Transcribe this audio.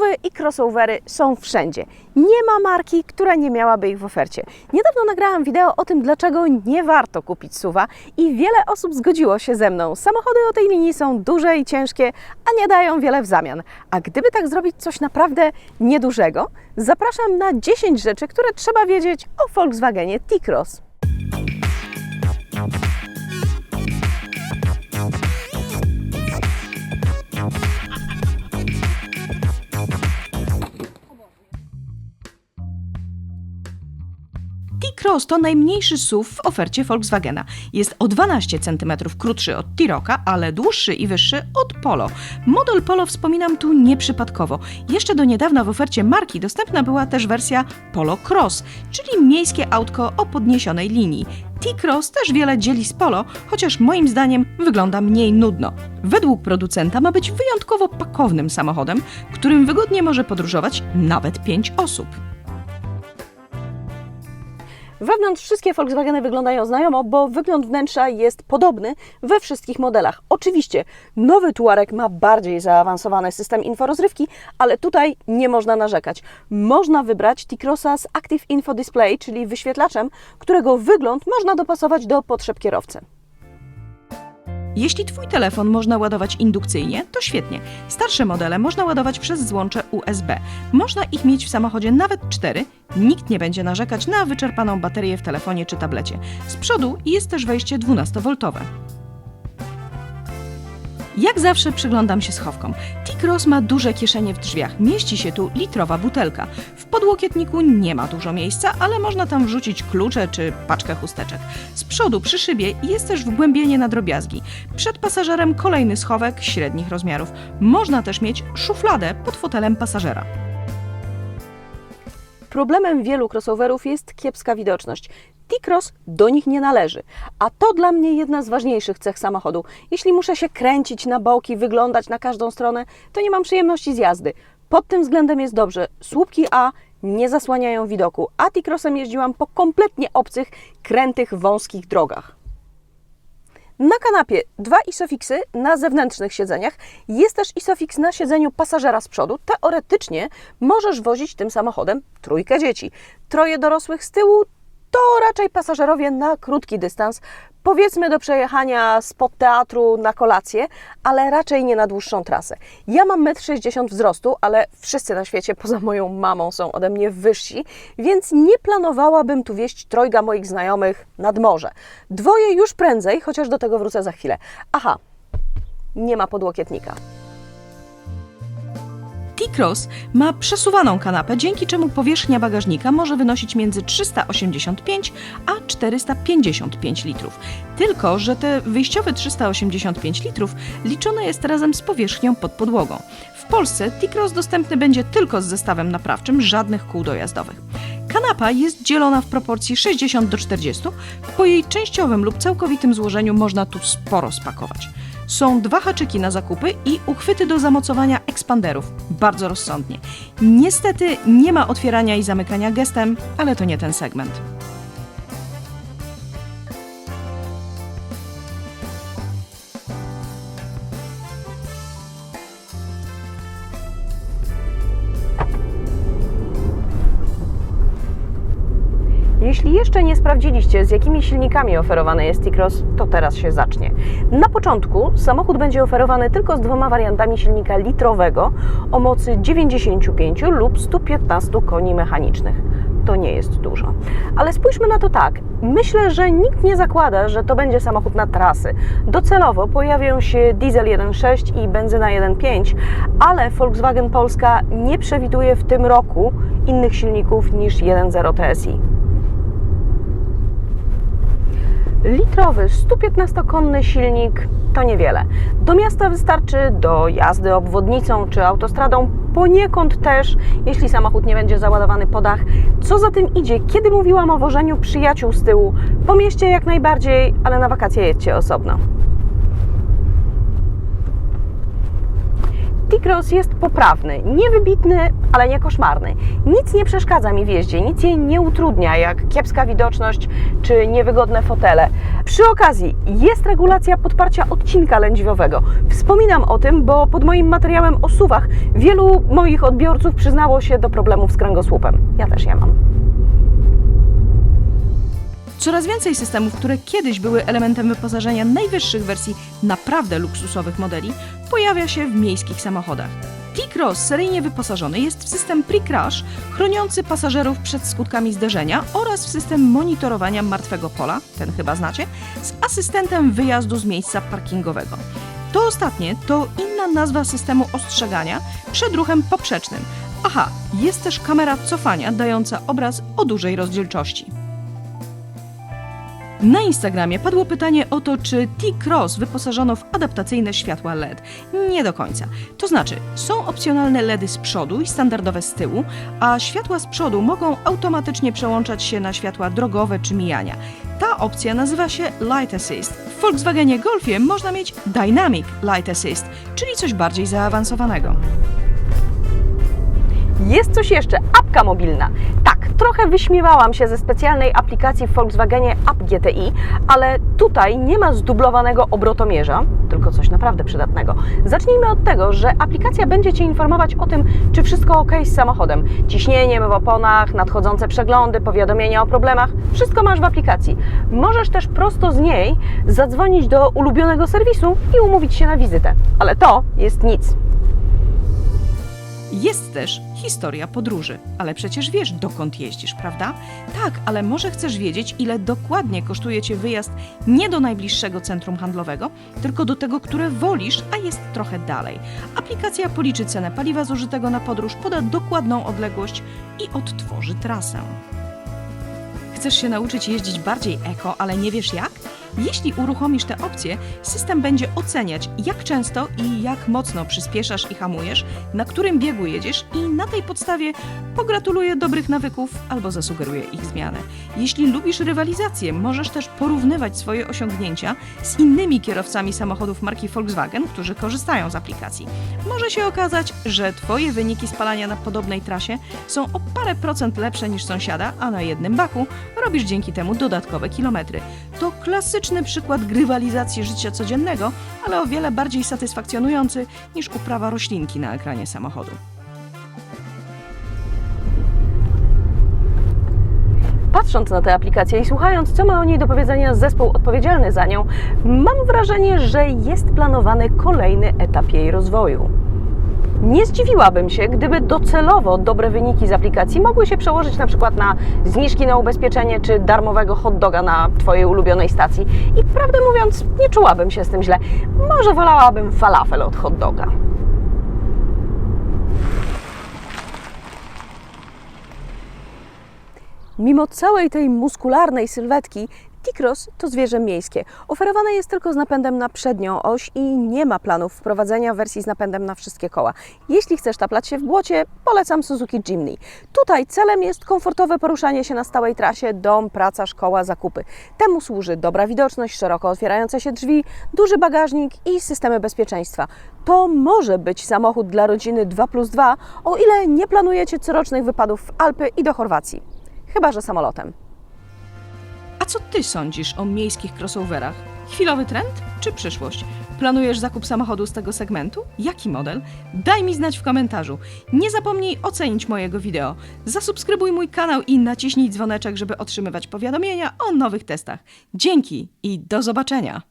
Suwy i crossovery są wszędzie. Nie ma marki, która nie miałaby ich w ofercie. Niedawno nagrałam wideo o tym, dlaczego nie warto kupić suwa i wiele osób zgodziło się ze mną. Samochody o tej linii są duże i ciężkie, a nie dają wiele w zamian. A gdyby tak zrobić coś naprawdę niedużego, zapraszam na 10 rzeczy, które trzeba wiedzieć o Volkswagenie T-Cross. T-Cross to najmniejszy SUV w ofercie Volkswagena. Jest o 12 cm krótszy od T-Rocka, ale dłuższy i wyższy od Polo. Model Polo wspominam tu nieprzypadkowo. Jeszcze do niedawna w ofercie marki dostępna była też wersja Polo Cross, czyli miejskie autko o podniesionej linii. T-Cross też wiele dzieli z Polo, chociaż moim zdaniem wygląda mniej nudno. Według producenta ma być wyjątkowo pakownym samochodem, którym wygodnie może podróżować nawet 5 osób. Wewnątrz wszystkie Volkswageny wyglądają znajomo, bo wygląd wnętrza jest podobny we wszystkich modelach. Oczywiście nowy Tuareg ma bardziej zaawansowany system inforozrywki, ale tutaj nie można narzekać. Można wybrać T-Crossa z Active Info Display, czyli wyświetlaczem, którego wygląd można dopasować do potrzeb kierowcy. Jeśli Twój telefon można ładować indukcyjnie, to świetnie. Starsze modele można ładować przez złącze USB. Można ich mieć w samochodzie nawet cztery. Nikt nie będzie narzekać na wyczerpaną baterię w telefonie czy tablecie. Z przodu jest też wejście 12V. Jak zawsze przyglądam się schowkom. T-Cross ma duże kieszenie w drzwiach. Mieści się tu litrowa butelka. W podłokietniku nie ma dużo miejsca, ale można tam wrzucić klucze czy paczkę chusteczek. Z przodu przy szybie jest też wgłębienie na drobiazgi. Przed pasażerem kolejny schowek średnich rozmiarów. Można też mieć szufladę pod fotelem pasażera. Problemem wielu crossoverów jest kiepska widoczność. T-Cross do nich nie należy, a to dla mnie jedna z ważniejszych cech samochodu. Jeśli muszę się kręcić na boki, wyglądać na każdą stronę, to nie mam przyjemności z jazdy. Pod tym względem jest dobrze. Słupki A nie zasłaniają widoku, a T-Crossem jeździłam po kompletnie obcych, krętych, wąskich drogach. Na kanapie dwa isofixy na zewnętrznych siedzeniach. Jest też isofix na siedzeniu pasażera z przodu. Teoretycznie możesz wozić tym samochodem trójkę dzieci. Troje dorosłych z tyłu to raczej pasażerowie na krótki dystans, powiedzmy do przejechania spod teatru na kolację, ale raczej nie na dłuższą trasę. Ja mam 1,60 m wzrostu, ale wszyscy na świecie poza moją mamą są ode mnie wyżsi, więc nie planowałabym tu wieść trojga moich znajomych nad morze. Dwoje już prędzej, chociaż do tego wrócę za chwilę. Aha, nie ma podłokietnika. T-Cross ma przesuwaną kanapę, dzięki czemu powierzchnia bagażnika może wynosić między 385 a 455 litrów. Tylko, że te wyjściowe 385 litrów liczone jest razem z powierzchnią pod podłogą. W Polsce T-Cross dostępny będzie tylko z zestawem naprawczym, żadnych kół dojazdowych. Kanapa jest dzielona w proporcji 60 do 40. Po jej częściowym lub całkowitym złożeniu można tu sporo spakować. Są dwa haczyki na zakupy i uchwyty do zamocowania ekspanderów. Bardzo rozsądnie. Niestety nie ma otwierania i zamykania gestem, ale to nie ten segment. Jeśli jeszcze nie sprawdziliście, z jakimi silnikami oferowany jest T-Cross, to teraz się zacznie. Na początku samochód będzie oferowany tylko z dwoma wariantami silnika litrowego o mocy 95 lub 115 koni mechanicznych. To nie jest dużo. Ale spójrzmy na to tak. Myślę, że nikt nie zakłada, że to będzie samochód na trasy. Docelowo pojawią się diesel 1.6 i benzyna 1.5, ale Volkswagen Polska nie przewiduje w tym roku innych silników niż 1.0 TSI. Litrowy 115-konny silnik to niewiele. Do miasta wystarczy, do jazdy obwodnicą czy autostradą, poniekąd też, jeśli samochód nie będzie załadowany po dach. Co za tym idzie, kiedy mówiłam o wożeniu przyjaciół z tyłu, po mieście jak najbardziej, ale na wakacje jedźcie osobno. T-Cross jest poprawny, niewybitny, ale nie koszmarny. Nic nie przeszkadza mi w jeździe, nic jej nie utrudnia, jak kiepska widoczność czy niewygodne fotele. Przy okazji jest regulacja podparcia odcinka lędźwiowego. Wspominam o tym, bo pod moim materiałem o suwach wielu moich odbiorców przyznało się do problemów z kręgosłupem. Ja też je mam. Coraz więcej systemów, które kiedyś były elementem wyposażenia najwyższych wersji naprawdę luksusowych modeli, pojawia się w miejskich samochodach. T-Cross seryjnie wyposażony jest w system pre-crash, chroniący pasażerów przed skutkami zderzenia oraz w system monitorowania martwego pola, ten chyba znacie, z asystentem wyjazdu z miejsca parkingowego. To ostatnie to inna nazwa systemu ostrzegania przed ruchem poprzecznym. Aha, jest też kamera cofania dająca obraz o dużej rozdzielczości. Na Instagramie padło pytanie o to, czy T-Cross wyposażono w adaptacyjne światła LED. Nie do końca. To znaczy, są opcjonalne LEDy z przodu i standardowe z tyłu, a światła z przodu mogą automatycznie przełączać się na światła drogowe czy mijania. Ta opcja nazywa się Light Assist. W Volkswagenie Golfie można mieć Dynamic Light Assist, czyli coś bardziej zaawansowanego. Jest coś jeszcze, apka mobilna. Trochę wyśmiewałam się ze specjalnej aplikacji w Volkswagenie App GTI, ale tutaj nie ma zdublowanego obrotomierza, tylko coś naprawdę przydatnego. Zacznijmy od tego, że aplikacja będzie Cię informować o tym, czy wszystko ok z samochodem. Ciśnieniem w oponach, nadchodzące przeglądy, powiadomienia o problemach, wszystko masz w aplikacji. Możesz też prosto z niej zadzwonić do ulubionego serwisu i umówić się na wizytę. Ale to jest nic. Jest też historia podróży, ale przecież wiesz, dokąd jeździsz, prawda? Tak, ale może chcesz wiedzieć, ile dokładnie kosztuje Cię wyjazd nie do najbliższego centrum handlowego, tylko do tego, które wolisz, a jest trochę dalej. Aplikacja policzy cenę paliwa zużytego na podróż, poda dokładną odległość i odtworzy trasę. Chcesz się nauczyć jeździć bardziej eko, ale nie wiesz jak? Jeśli uruchomisz tę opcję, system będzie oceniać, jak często i jak mocno przyspieszasz i hamujesz, na którym biegu jedziesz i na tej podstawie pogratuluje dobrych nawyków albo zasugeruje ich zmianę. Jeśli lubisz rywalizację, możesz też porównywać swoje osiągnięcia z innymi kierowcami samochodów marki Volkswagen, którzy korzystają z aplikacji. Może się okazać, że Twoje wyniki spalania na podobnej trasie są o parę procent lepsze niż sąsiada, a na jednym baku robisz dzięki temu dodatkowe kilometry. To klasyczny przykład grywalizacji życia codziennego, ale o wiele bardziej satysfakcjonujący niż uprawa roślinki na ekranie samochodu. Patrząc na tę aplikację i słuchając, co ma o niej do powiedzenia zespół odpowiedzialny za nią, mam wrażenie, że jest planowany kolejny etap jej rozwoju. Nie zdziwiłabym się, gdyby docelowo dobre wyniki z aplikacji mogły się przełożyć na przykład na zniżki na ubezpieczenie czy darmowego hot doga na Twojej ulubionej stacji. I prawdę mówiąc, nie czułabym się z tym źle. Może wolałabym falafel od hot doga. Mimo całej tej muskularnej sylwetki, T-Cross to zwierzę miejskie. Oferowane jest tylko z napędem na przednią oś i nie ma planów wprowadzenia wersji z napędem na wszystkie koła. Jeśli chcesz taplać się w błocie, polecam Suzuki Jimny. Tutaj celem jest komfortowe poruszanie się na stałej trasie, dom, praca, szkoła, zakupy. Temu służy dobra widoczność, szeroko otwierające się drzwi, duży bagażnik i systemy bezpieczeństwa. To może być samochód dla rodziny 2 plus 2, o ile nie planujecie corocznych wypadów w Alpy i do Chorwacji. Chyba, że samolotem. Co ty sądzisz o miejskich crossoverach? Chwilowy trend czy przyszłość? Planujesz zakup samochodu z tego segmentu? Jaki model? Daj mi znać w komentarzu. Nie zapomnij ocenić mojego wideo. Zasubskrybuj mój kanał i naciśnij dzwoneczek, żeby otrzymywać powiadomienia o nowych testach. Dzięki i do zobaczenia!